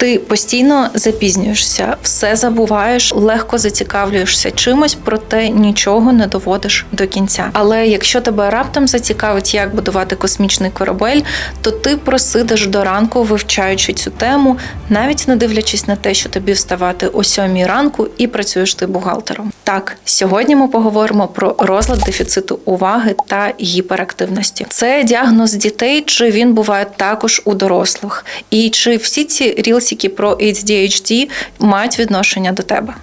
Ти постійно запізнюєшся, все забуваєш, легко зацікавлюєшся чимось, проте нічого не доводиш до кінця. Але якщо тебе раптом зацікавить, як будувати космічний корабель, то ти просидиш до ранку, вивчаючи цю тему, навіть не дивлячись на те, що тобі вставати о сьомій ранку і працюєш ти бухгалтером. Так, сьогодні ми поговоримо про розлад дефіциту уваги та гіперактивності. Це діагноз дітей, чи він буває також у дорослих, і чи всі ці рілсики про ADHD мають відношення до тебе.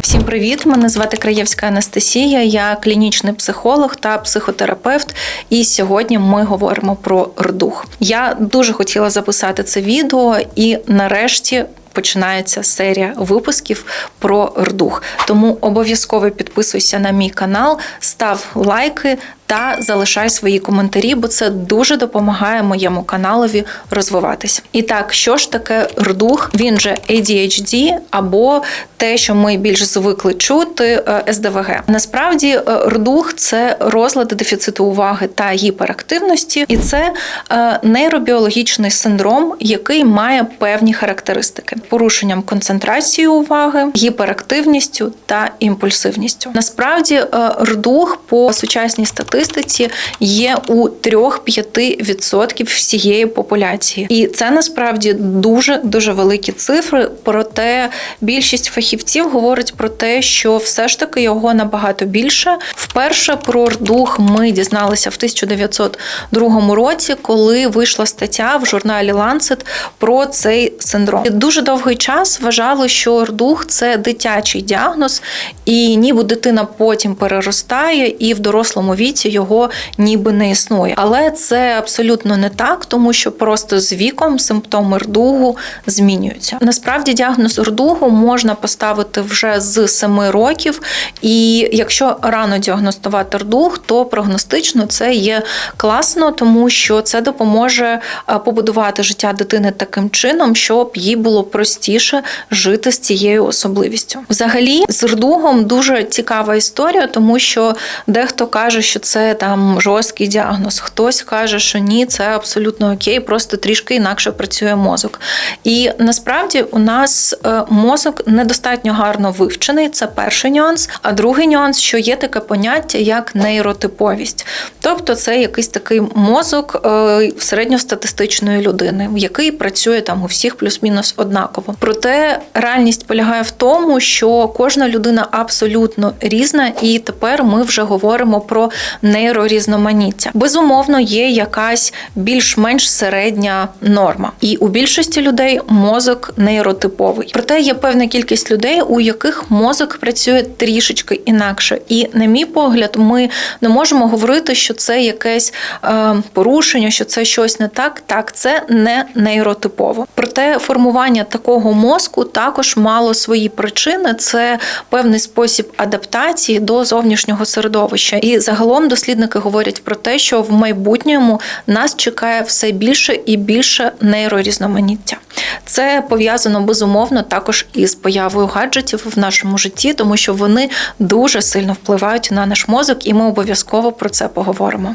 Всім привіт! Мене звати Краєвська Анастасія. Я клінічний психолог та психотерапевт. І сьогодні ми говоримо про рдух. Я дуже хотіла записати це відео, і нарешті. Починається серія випусків про рдух. Тому обов'язково підписуйся на мій канал, став лайки та залишай свої коментарі, бо це дуже допомагає моєму каналові розвиватися. І так, що ж таке рдух? Він же ADHD або те, що ми більш звикли чути, е, СДВГ. Насправді, е, рдух це розлади дефіциту уваги та гіперактивності, і це е, нейробіологічний синдром, який має певні характеристики: порушенням концентрації уваги, гіперактивністю та імпульсивністю. Насправді, рдух по сучасній статистиці статистиці є у 3-5% всієї популяції, і це насправді дуже дуже великі цифри. Проте більшість фахівців говорить про те, що все ж таки його набагато більше. Вперше про рдух ми дізналися в 1902 році, коли вийшла стаття в журналі Lancet про цей синдром. Дуже довгий час вважали, що рдух це дитячий діагноз, і ніби дитина потім переростає і в дорослому віці його ніби не існує. Але це абсолютно не так, тому що просто з віком симптоми рдугу змінюються. Насправді діагноз рдугу можна поставити вже з 7 років, і якщо рано діагностувати рдуг, то прогностично це є класно, тому що це допоможе побудувати життя дитини таким чином, щоб їй було простіше жити з цією особливістю. Взагалі, з рдугом дуже цікава історія, тому що дехто каже, що це це там жорсткий діагноз. Хтось каже, що ні, це абсолютно окей, просто трішки інакше працює мозок. І насправді у нас е, мозок недостатньо гарно вивчений. Це перший нюанс. А другий нюанс, що є таке поняття як нейротиповість. Тобто це якийсь такий мозок е, середньостатистичної людини, який працює там у всіх плюс-мінус однаково. Проте реальність полягає в тому, що кожна людина абсолютно різна, і тепер ми вже говоримо про нейрорізноманіття. Безумовно, є якась більш-менш середня норма, і у більшості людей мозок нейротиповий. Проте є певна кількість людей, у яких мозок працює трішечки інакше. І, на мій погляд, ми не можемо говорити, що це якесь е, порушення, що це щось не так. Так, це не нейротипово. Проте формування такого мозку також мало свої причини. Це певний спосіб адаптації до зовнішнього середовища. І загалом дослідники говорять про те, що в майбутньому нас чекає все більше і більше нейрорізноманіття. Це пов'язано безумовно також із появою гаджетів в нашому житті, тому що вони дуже сильно впливають на наш мозок, і ми обов'язково про це поговоримо.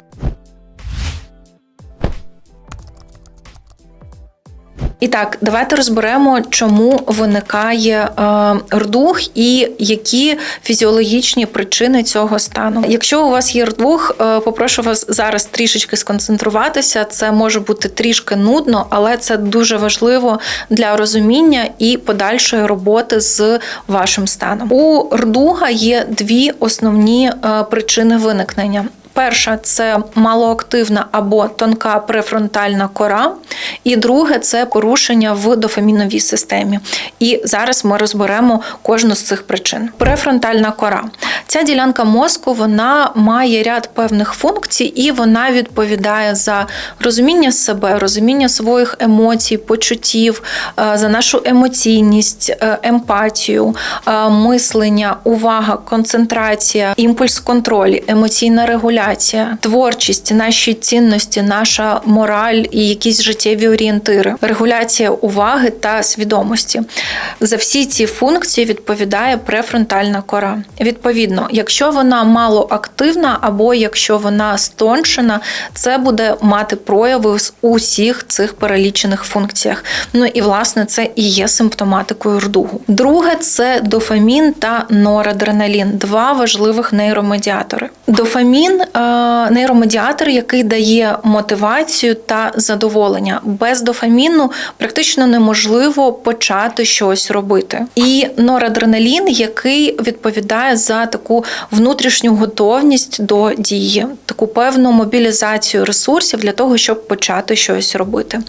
І так, давайте розберемо, чому виникає е, рдух і які фізіологічні причини цього стану. Якщо у вас є рдух, е, попрошу вас зараз трішечки сконцентруватися. Це може бути трішки нудно, але це дуже важливо для розуміння і подальшої роботи з вашим станом. У рдуга є дві основні е, причини виникнення. Перша це малоактивна або тонка префронтальна кора, і друге це порушення в дофаміновій системі. І зараз ми розберемо кожну з цих причин. Префронтальна кора. Ця ділянка мозку вона має ряд певних функцій, і вона відповідає за розуміння себе, розуміння своїх емоцій, почуттів, е, за нашу емоційність, е, емпатію, е, мислення, увага, концентрація, імпульс контроль, емоційна регуляція творчість, наші цінності, наша мораль і якісь життєві орієнтири, регуляція уваги та свідомості. За всі ці функції відповідає префронтальна кора. Відповідно, якщо вона мало активна або якщо вона стоншена, це буде мати прояви з усіх цих перелічених функціях. Ну і власне це і є симптоматикою рдугу. Друге це дофамін та норадреналін два важливих нейромедіатори. Дофамін е, нейромедіатор, який дає мотивацію та задоволення. Без дофаміну практично неможливо почати щось робити. І норадреналін, який відповідає за таку внутрішню готовність до дії, таку певну мобілізацію ресурсів для того, щоб почати щось робити.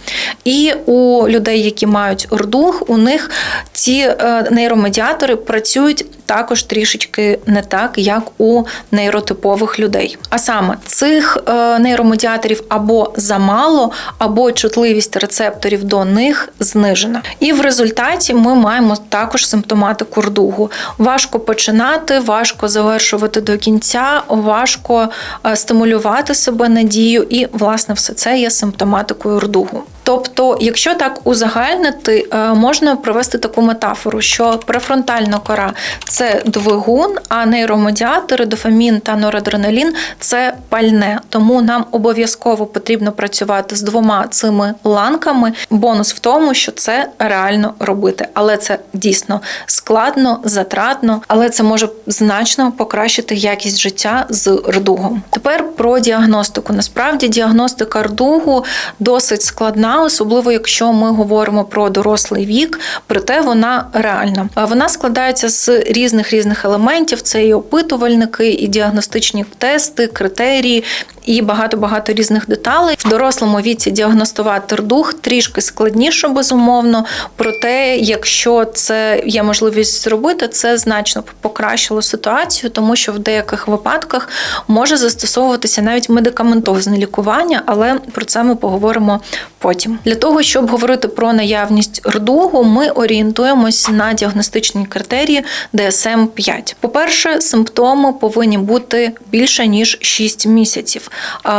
І у людей, які мають рдуг, у них ці е, нейромедіатори працюють також трішечки не так, як у нейротипових людей. А саме цих е, нейромедіаторів або замало, або чутливість рецепторів до них знижена. І в результаті ми маємо також симптоматику рдугу. Важко починати, важко завершувати до кінця, важко е, стимулювати себе надію, і власне все це є симптоматикою рдугу. Тобто, якщо так узагальнити, е, можна провести таку метафору, що префронтальна кора це двигун, а нейромедіатори, дофамін та норадреналін це пальне. Тому нам обов'язково потрібно працювати з двома цими ланками. Бонус в тому, що це реально робити, але це дійсно складно, затратно, але це може значно покращити якість життя з рдугом. Тепер про діагностику. Насправді діагностика рдугу досить складна особливо якщо ми говоримо про дорослий вік, проте вона реальна. Вона складається з різних різних елементів: це і опитувальники, і діагностичні тести, критерії. І багато багато різних деталей в дорослому віці діагностувати рдух трішки складніше, безумовно. Проте, якщо це є можливість зробити, це значно покращило ситуацію, тому що в деяких випадках може застосовуватися навіть медикаментозне лікування, але про це ми поговоримо потім. Для того, щоб говорити про наявність рдугу, ми орієнтуємось на діагностичні критерії dsm 5 По-перше, симптоми повинні бути більше ніж 6 місяців,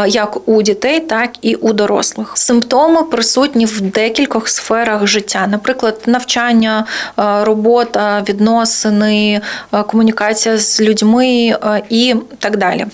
як у дітей, так і у дорослих. Симптоми присутні в декількох сферах життя, наприклад, навчання, робота, відносини, комунікація з людьми і так далі.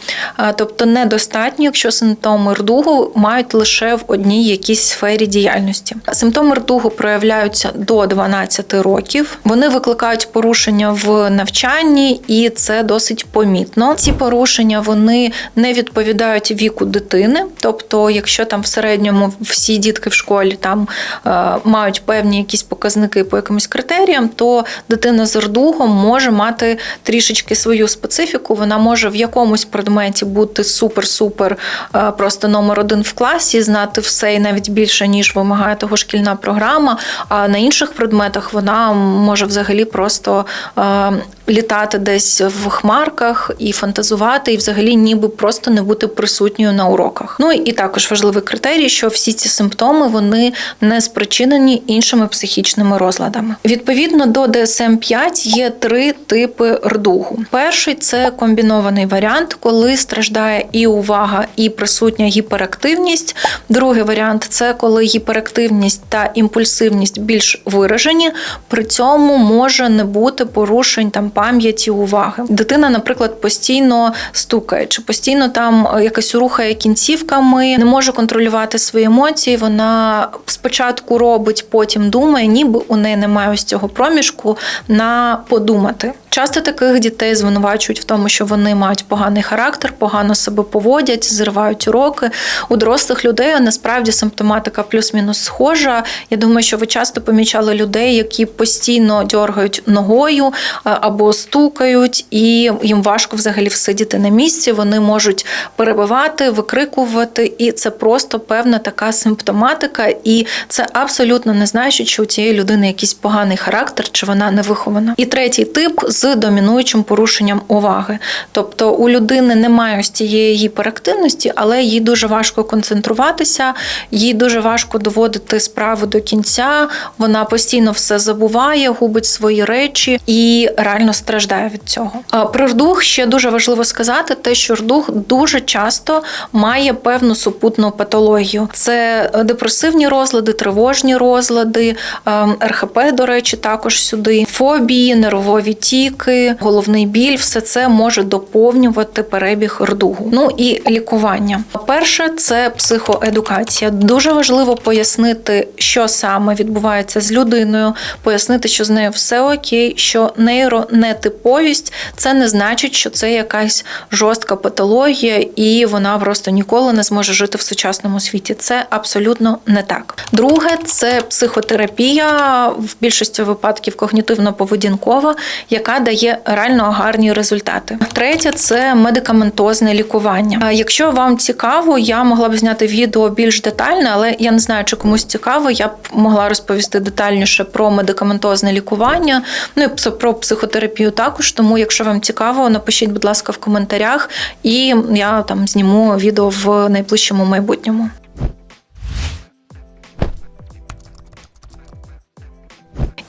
Тобто недостатньо, якщо симптоми рдугу мають лише в одній якійсь сфері діяльності. Симптоми ртугу проявляються до 12 років. Вони викликають порушення в навчанні, і це досить помітно. Ці порушення вони не відповідають віку дитини. Тобто, якщо там в середньому всі дітки в школі там е, мають певні якісь показники по якимось критеріям, то дитина з рдугом може мати трішечки свою специфіку. Вона може в якомусь предметі бути супер-супер, е, просто номер один в класі, знати все і навіть більше ніж вимагає того шкільна програма. А на інших предметах вона може взагалі просто е, літати десь в хмарках і фантазувати, і взагалі ніби просто не бути присутньою на уроках. Ну і також важливий критерій, що всі ці симптоми вони не спричинені іншими психічними розладами. Відповідно до dsm 5 є три типи рдугу. Перший це комбінований варіант, коли страждає і увага, і присутня гіперактивність. Другий варіант це коли гіперактивність та імпульсивність більш виражені, при цьому може не бути порушень там пам'яті, уваги. Дитина, наприклад, постійно стукає, чи постійно там якось рухає кінцівками, не може контролювати свої емоції. Вона спочатку робить, потім думає, ніби у неї немає ось цього проміжку на подумати. Часто таких дітей звинувачують в тому, що вони мають поганий характер, погано себе поводять, зривають уроки. У дорослих людей насправді симптоматика плюс-мінус схожа. Я думаю, що ви часто помічали людей, які постійно дергають ногою е, або стукають, і їм важко взагалі всидіти на місці. Вони можуть перебивати, викрикувати, і це просто певна така симптоматика, і це абсолютно не значить, що у цієї людини якийсь поганий характер чи вона не вихована. І третій тип з домінуючим порушенням уваги. Тобто у людини немає ось цієї гіперактивності, але їй дуже важко концентруватися, їй дуже важко доводити справу до кінця. Вона постійно все забуває, губить свої речі і реально страждає від цього. Про рдух ще дуже важливо сказати, те, що рдух дуже часто має певну супутну патологію. Це депресивні розлади, тривожні розлади, ем, РХП, до речі, також сюди, фобії, нервові тіки, головний біль все це може доповнювати перебіг рдугу. Ну і лікування. Перше це психоедукація. Дуже важливо пояснити, що саме відбувається з людиною, пояснити, що з нею все окей, що нейронетиповість це не значить, що це якась жорстка патологія, і вона просто ніколи не зможе жити в сучасному світі. Це абсолютно не так. Друге, це психотерапія в більшості випадків когнітивно-поведінкова, яка дає реально гарні результати. Третє це медикаментозне лікування. Якщо вам цікаво, я могла б зняти відео більш детальне, але я не знаю, чи комусь цікаво. Я б могла розповісти детальніше про медикаментозне лікування, ну і про психотерапію також. Тому, якщо вам цікаво, напишіть, будь ласка, в коментарях, і я там зніму відео в найближчому майбутньому.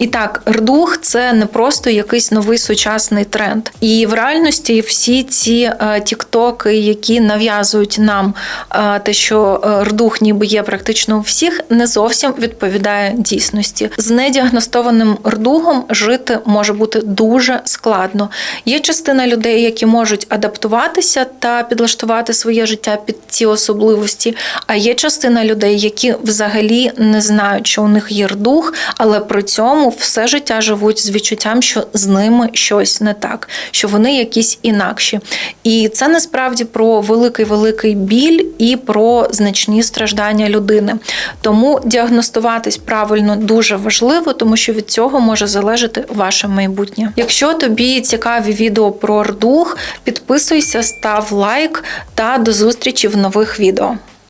І так, рдух це не просто якийсь новий сучасний тренд. І в реальності всі ці е, тіктоки, які нав'язують нам е, те, що е, рдух ніби є практично у всіх, не зовсім відповідає дійсності. З недіагностованим рдугом жити може бути дуже складно. Є частина людей, які можуть адаптуватися та підлаштувати своє життя під ці особливості. А є частина людей, які взагалі не знають, що у них є рдух, але при цьому все життя живуть з відчуттям, що з ними щось не так, що вони якісь інакші. І це насправді про великий великий біль і про значні страждання людини. Тому діагностуватись правильно дуже важливо, тому що від цього може залежати ваше майбутнє. Якщо тобі цікаві відео про рдух, підписуйся, став лайк та до зустрічі в нових відео.